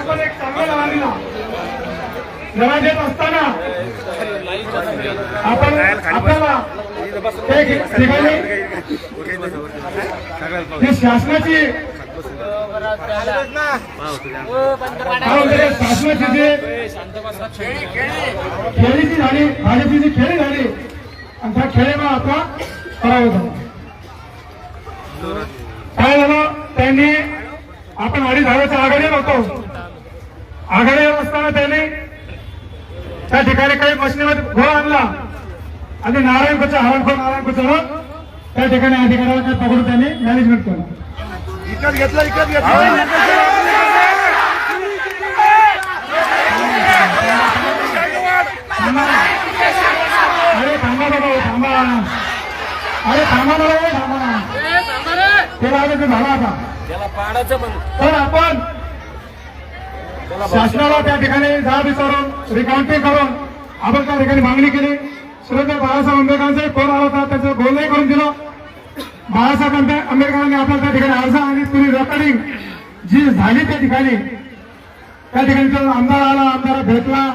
भाऊ एक चांगला ना जरा देत असताना आपण आपल्याला ठिकाणी शासनाची शासनाची जी खेळीची झाली भाजपची जी खेळी झाली आणि त्या खेळीला आता पराभव झाला. काय झालं? त्यांनी आपण अडीच हजाराच्या आघाडीवर होतो आघाडीवर असताना त्यांनी त्या मशिनीमध्ये घोळ आणला. आणि नारायणपूरच्या हरणखोर नारायणपूरचं त्या ठिकाणी अधिकाऱ्याला काही पकडून त्यांनी मॅनेजमेंट केलं. इकत घेतला इकत घेतला. थांबा. अरे थांबा बाबा थांबा. अरे थांबा बाबा थांबा ते राजाचं झाला आता. तर आपण शासनाला त्या ठिकाणी जाब विचारून रिकाउंटिंग करून आपण त्या ठिकाणी मागणी केली. श्रद्धा बाळासाहेब आंबेडकरांचाही फोन आला होता त्याचं बोलणंही करून दिलं. बाळासाहेब आंबेडकरांनी आपल्या त्या ठिकाणी अर्ज आणि तुम्ही रेकॉर्डिंग जी झाली त्या ठिकाणी त्या ठिकाणी तो आमदार आला आमदार भेटला.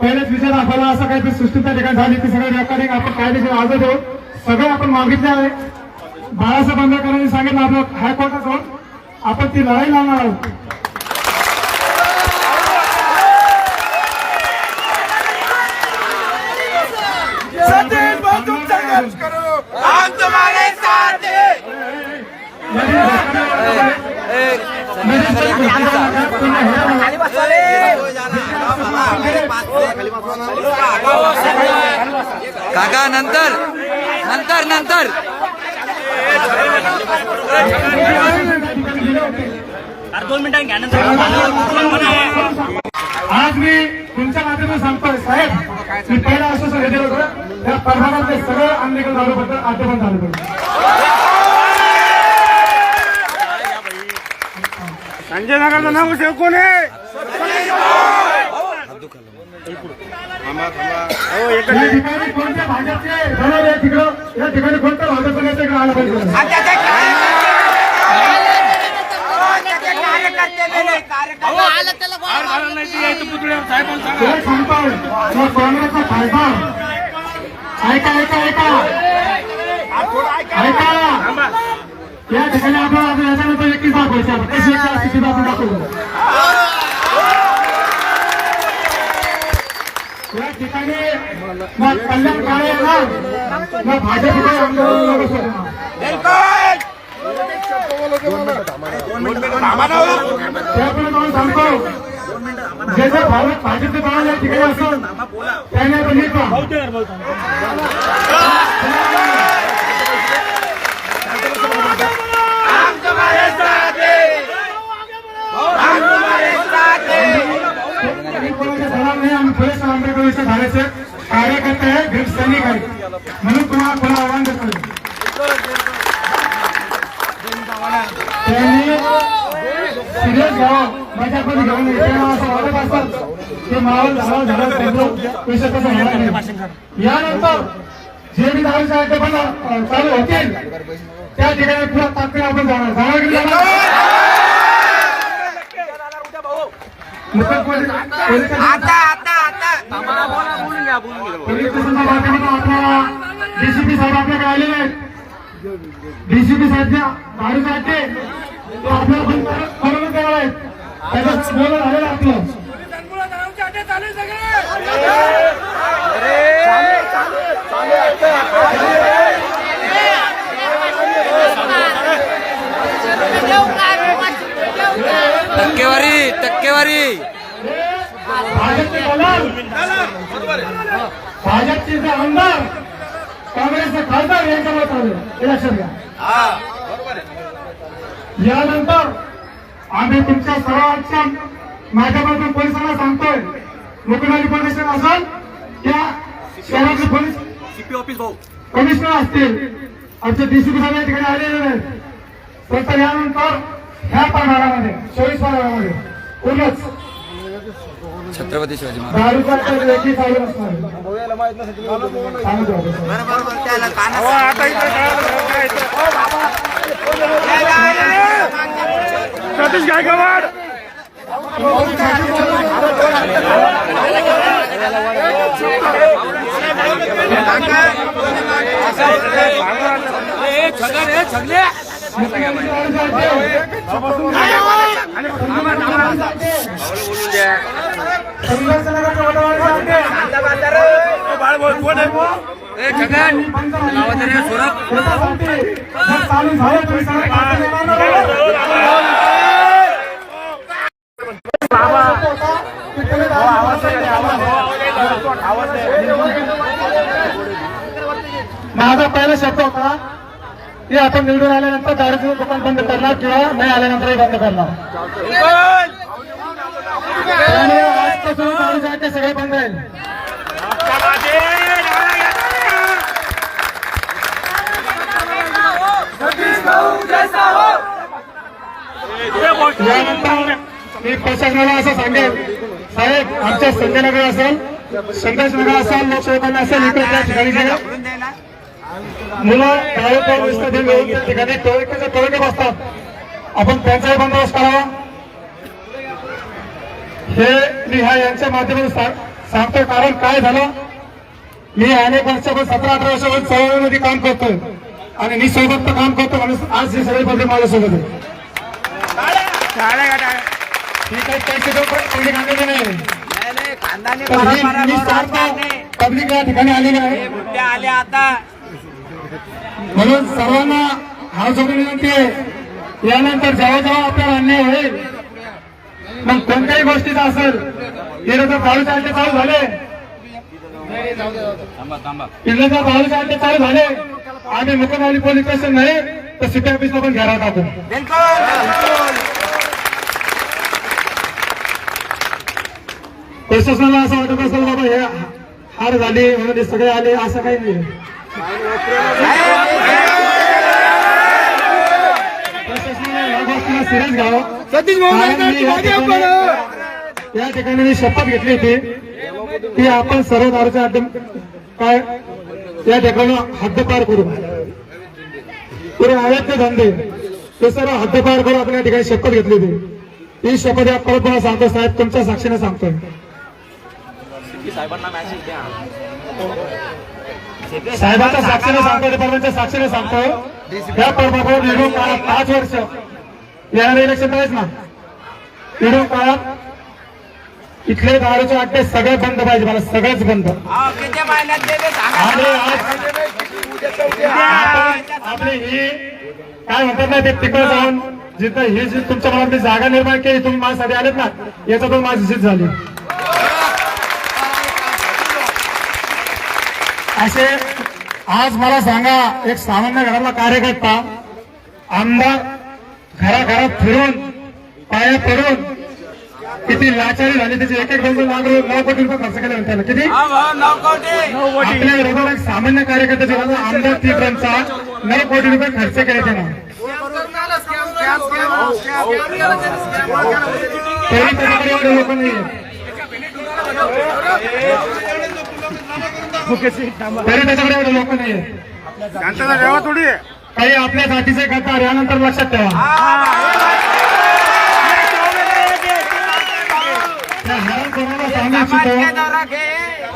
पहिलेच विषय दाखवला असं काही सृष्टी त्या ठिकाणी झाली ती सगळी रेकॉर्डिंग आपण कायदेशीर अर्ज देऊ सगळे आपण मागितले आहे. बाळासाहेब आंबेडकरांनी सांगितलं आपलं हायकोर्टात आपण ती लढाई लावणार आहोत. संघर्ष करो। हम तुम्हारे साथ हैं। काका नंतर नंतर नंतर। आज मी तुमच्या माध्यमातून सांगतोय साहेब मी पहिला हे दिलं होतं त्या प्रभागातले सगळं अनलिगल दारूबद्दल अद्यापन झालं पाहिजे संजय नगरचा नाव सेव कोण आहे? या ठिकाणी कोणत्या भाजपचे जरा या तिकडं? या ठिकाणी कोणत्या भाजपचं नेते इकडे आलं पाहिजे? हे सांगतोय जो काँग्रेसचा खासदार. ऐका ऐका ऐका. ऐका. या ठिकाणी आता याच्यानंतर एकटीच दाखवायची आपण कशी एकटी असते ती आपण दाखवू या ठिकाणी मग कल्याण काळे येणार मग भाजपचे आंदोलन त्यामुळे मला सांगतो. जे जे भारत भाजपचे बाळ या ठिकाणी असेल त्याने धाराचे कार्यकर्ते आहे भीम सैनिक आहे म्हणून तुम्हाला कोणा आव्हान करतो. त्यांनी सिरियस घ्यावं घेऊन नये. त्यांना असं वाटत असतं ते मावळ झाडावर पडलो पैसे तसं होणार नाही यानंतर जे बी दारूचे अड्डे पण अं, चालू होतील. त्या ठिकाणी पुन्हा तात्काळ आपण जाणार. जाणार. डीसीपी साहेब आपल्याकडे आलेले आहेत. डीसीपी साहेबच्या दारूचे अड्डे ते. आपल्याला बंद करून देणार आहेत त्याचं बोलणं झालेलं आहे आपलं टक्केवारी टक्केवारी. भाजपचे दलाल भाजपचे जे आमदार काँग्रेसचे खासदार यांच्यावर चालू हे लक्षात घ्या. यानंतर आम्ही तुमच्या सर्वांच्या माध्यमातून पोलिसांना सांगतोय. पोलीस स्टेशन असेल त्या शहरातले पोलीस सीपी ऑफिस भाऊ. कमिशनर असतील. आमचे डीसीपी साहेब या ठिकाणी आलेले आहेत तर यानंतर ह्या प्रभागामध्ये चोवीस प्रभागामध्ये पूर्णच छत्रपती शिवाजी महाराज. सतीश गायकवाड संघर्षनगरचे वडवाडचे माझा पहिला शब्द होता की आपण निवडून आल्यानंतर दारूचं दुकान बंद करणार किंवा नाही आल्यानंतरही बंद करणार? त्यामुळे आजपासून दारूचे अड्डे सगळे बंद राहील. यानंतर मी प्रशासनाला असं सांगेन साहेब आमच्या संजयनगर असेल संदेशनगर असेल लोकसेवकांना असेल इकडे त्या ठिकाणी जे मुलं गायक दिसतात मिळून त्या ठिकाणी. टोळकीचे टोळके बसतात. आपण त्यांचाही बंदोबस्त करावा. हे मी ह्या यांच्या माध्यमातून सांग- सांगतो कारण काय झालं? मी अनेक वर्षापासून सतरा अठरा वर्षापासून चळवळीमध्ये काम करतोय. आणि मी सोबत काम करतो म्हणून आज हे सगळे बंद माझ्यासोबत आहे ही काही पैसे नाही पब्लिक या ठिकाणी आलेली आहे आले आता. म्हणून सर्वांना हात जोडून विनंती आहे. यानंतर जेव्हा जेव्हा आपल्याला अन्याय होईल. मग कोणत्याही गोष्टीचा असेल इथे जर दारूचे अड्डे चालू झाले इथे जर दारूचे अड्डे चालू झाले आम्ही मुकमावली पोलीस स्टेशन नाही तर सिटी ऑफिसला पण घेराव टाकू. प्रशासनाला असं वाटत असेल बाबा हे हार झाली म्हणून हे सगळे आले असं काही नाही. या सिरियस घ्यावं. ठिकाणी- मी शपथ घेतली होती की आपण सर्व दारूचे अड्डे काय? या ठिकाणी हद्दपार करू. पुरे अवैध धंदे ते सर्व हद्दपार करू आपण या ठिकाणी शपथ घेतली होती. ही शपथ या परत मला सांगतो साहेब तुमच्या साक्षीने सांगतोय. साहेबांच्या साक्षीने सांगतो डिपार्टमेंटच्या साक्षीने सांगतो. या प्रभागावर निवडून काळात पाच वर्ष. येणारे इलेक्शन ना. निवडून काळात इथले दारूचे अड्डे सगळे बंद पाहिजे मला. सगळेच बंद. आणि आज आपली ही काय म्हणतात ना ते तिकडे जाऊन जिथं ही जी तुमच्या मनातली जागा निर्माण केली तुम्ही माझ्यासाठी आलेत ना याच्यातून माझी जित झाली. असे आज मला सांगा एक सामान्य घरातला कार्यकर्ता आमदार घराघरात फिरून पाया पडून किती लाचारी झाली त्याचे एक एक दोन लाख रुपये नऊ कोटी रुपये खर्च केले त्याला किती? आपल्या विरोधात एक सामान्य कार्यकर्त्याच्या विरोधात आमदार तीव्रांचा नऊ कोटी रुपये खर्च केले त्यानं. तरी त्याच्याकडे एवढे लोक नाही तरी त्याच्याकडे लोक नाही. शांतता ठेवा थोडी. काही आपल्या जातीचे गद्दार यानंतर लक्षात ठेवा. त्या हरामखोराला सांगू इच्छितो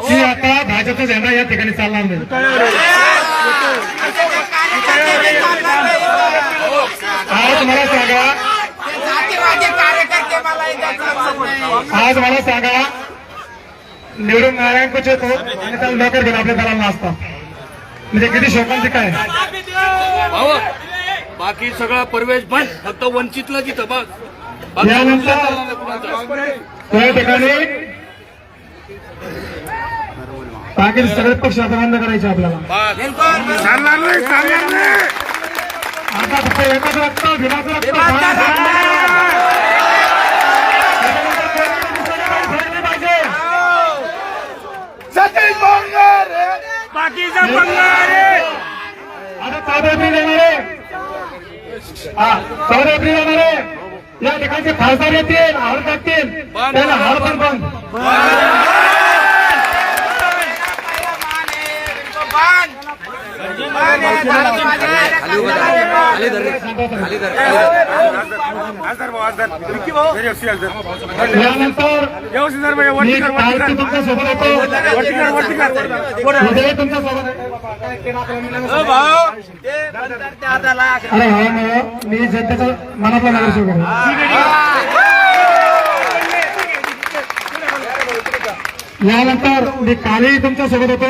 की आता भाजपचा झेंडा या ठिकाणी चालणार नाही. आज मला सांगा. आज मला सांगा निवडून नारायणपूरचे येतो आणि त्याला लवकर घेऊन आपल्या दलांना असता म्हणजे किती शोकांचे काय? बाकी सगळा परवेश बंद फक्त वंचितला तिथं बघ. बाकी यानंतर. त्या ठिकाणी बाकी सगळे पक्ष आता बंद करायचे आपल्याला. आता फक्त एकच रक्त भिनाचं रक्त. बाकीचा आता चौदा एप्रिल येणार आहे हा चौदा एप्रिल येणार आहे या ठिकाणचे खासदार येतील हार टाकतील त्याला हार पण बंद खाली यानंतर मी तुमच्यासोबत उदय तुमच्यासोबत अरे हा नाही मी जनतेचा मनातला नगरसेवक आहे यानंतर मी कालही तुमच्यासोबत होतो.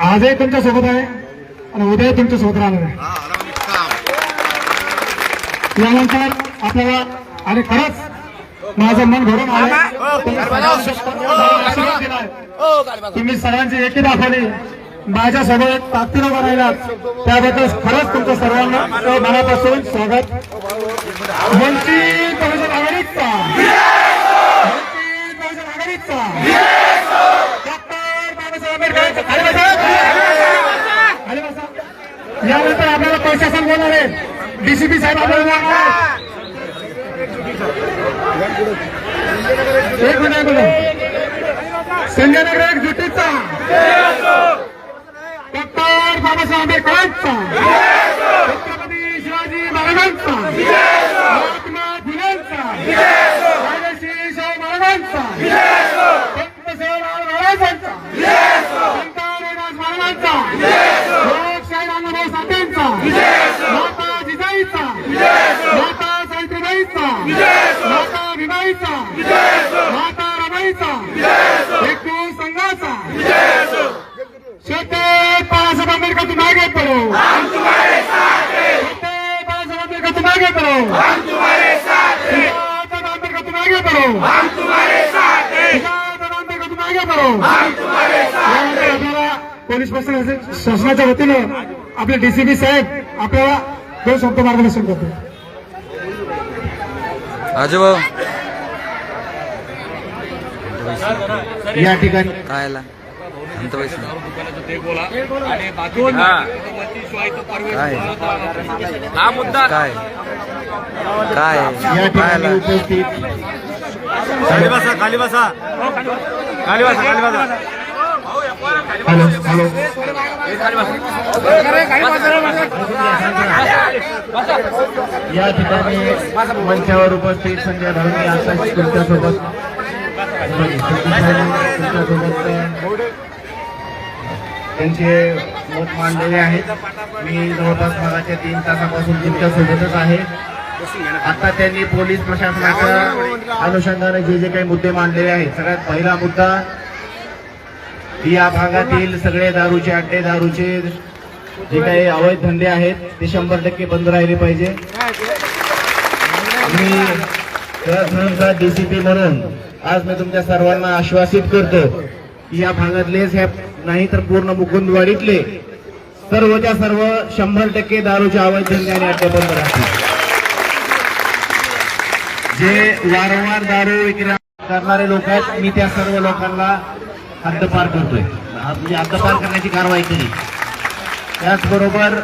आजही तुमच्यासोबत आहे आणि उद्याही तुमच्यासोबत राहणार आहे. यानंतर आपल्याला आणि खरंच माझं मन भरून आलं तुम्ही सर्वांची एकी दाखवली. माझ्या सोबत ताकदीनं राहिलात त्याबद्दल खरंच तुमचं सर्वांना मनापासून स्वागत. वंचित बहुजन आघाडीचा. वंचित बहुजन आघाडीचा. डॉक्टर बाबासाहेब. यानंतर आपल्याला प्रशासन बोलणार आहे? डीसीपी साहेबांना आपल्याला एक मिनिट एक एक जुटीचा डॉक्टर बाबासाहेब आंबेडकरांचा. छत्रपती शिवाजी महाराजांचा. महात्मा फुलेंचा. राजश्री शाहू महाराजांचा संत सेवालाल महाराजांचा संत रविदास महाराजांचा लोकशाही अण्णाभाऊ साठेंचा माता जिजाईचा माता सावित्रीबाईचा माता भीमाईचा माता रमाईचा एकूण संघाचा शेते बाळासाहेब आंबेडकर तुम आगे पढ़ो शेते बाळासाहेब आंबेडकर तुम आगे पढ़ो बाळासाहेब आंबेडकर तुम आगे पढ़ो बाळासाहेब आंबेडकर तुम आगे पढ़ो यानंतर आपल्याला पोलीस प्रशासन शासनाच्या वतीनं आपले डीसीपी साहेब आपल्याला दोन शब्द मार्गदर्शन करतो राजूभाऊ या ठिकाणी. काय आला शांत बैस ना. दुकानाचं ते बोला आणि बाकी वरती शिवाय तो परवेश काय? हा मुद्दा. काय? काय? या काय ठिकाणी उपस्थित. खाली बसा खाली बसा. खाली बसा खाली बसा. Hello hello. या ठिकाणी मंचावर उपस्थित संजय भाऊनी आता तुमच्यासोबत तुमच्यासोबत त्यांचे मत मांडलेले आहेत. मी जवळपास मागाच्या तीन तासापासून तुमच्यासोबतच आहे. आता त्यांनी पोलीस प्रशासनाच्या अनुषंगाने जे जे काही मुद्दे मांडलेले आहेत सगळ्यात पहिला मुद्दा या भागातील सगळे दारूचे अड्डे दारूचे जे काही अवैध धंदे आहेत ते शंभर टक्के बंद राहिले पाहिजे. मी सहसा डीसीपी म्हणून आज मी तुमच्या सर्वांना आश्वासित करतो की या भागातलेच ह्या नाही तर पूर्ण मुकुंदवाडीतले सर्वच्या सर्व शंभर टक्के दारूचे अवैध धंदे आणि अड्डे बंद राहतील. जे वारंवार दारू विक्री करणारे लोक आहेत मी त्या सर्व लोकांना हद्दपार करतोय. म्हणजे हद्दपार करण्याची कारवाई केली. त्याचबरोबर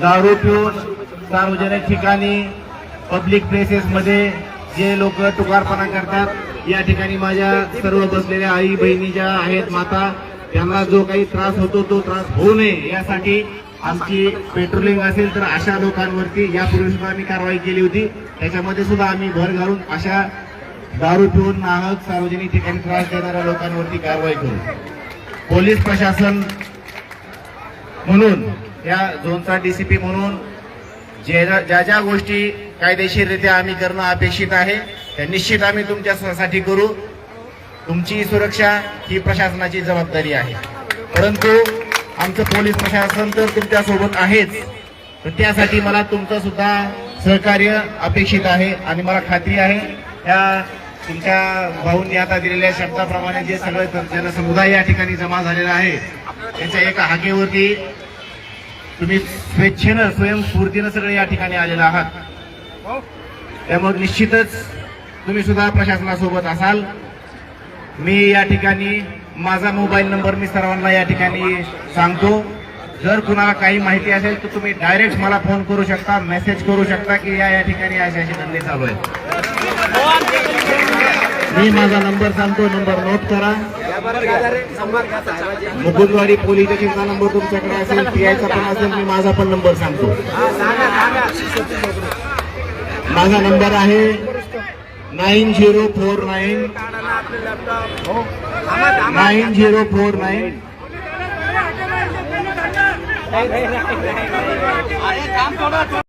दारू पिऊन सार्वजनिक ठिकाणी पब्लिक प्लेसेसमध्ये जे लोक तुकारपणा करतात या ठिकाणी माझ्या सर्व बसलेल्या आई बहिणी ज्या आहेत माता त्यांना जो काही त्रास होतो तो त्रास होऊ नये यासाठी आमची पेट्रोलिंग असेल तर अशा लोकांवरती यापूर्वी सुद्धा आम्ही कारवाई केली होती. त्याच्यामध्ये सुद्धा आम्ही भर घालून अशा दारू पिऊन नाहक सार्वजनिक ठिकाणी त्रास देणाऱ्या लोकांवरती कारवाई करू. पोलीस प्रशासन म्हणून या झोनचा डीसीपी म्हणून जे ज्या ज्या गोष्टी कायदेशीररित्या आम्ही करणं अपेक्षित आहे त्या निश्चित आम्ही तुमच्यासाठी करू. तुमची सुरक्षा ही प्रशासनाची जबाबदारी आहे. परंतु आमचं पोलीस प्रशासन तर तुमच्यासोबत आहेच. तर त्यासाठी मला तुमचं सुद्धा सहकार्य अपेक्षित आहे आणि मला खात्री आहे. या तुमच्या भाऊंनी आता दिलेल्या शब्दाप्रमाणे जे सगळं जनसमुदाय या ठिकाणी जमा झालेला आहे त्याच्या एका हाकेवरती तुम्ही स्वेच्छेनं स्वयंस्फूर्तीनं सगळे या ठिकाणी आलेला आहात. त्यामुळे निश्चितच तुम्ही सुद्धा प्रशासनासोबत असाल. मी या ठिकाणी माझा मोबाईल नंबर मी सर्वांना या ठिकाणी सांगतो. जर कुणाला काही माहिती असेल तर तुम्ही डायरेक्ट मला फोन करू शकता मेसेज करू शकता की या या ठिकाणी असे असे धंदे चालू आहेत. मी माझा नंबर सांगतो नंबर नोट करा. मुकुंदवाडी पोलीस स्टेशनचा नंबर तुमच्याकडे असेल पीआयचा पण असेल मी माझा पण नंबर सांगतो. माझा नंबर आहे nine zero four nine. Nine zero four nine.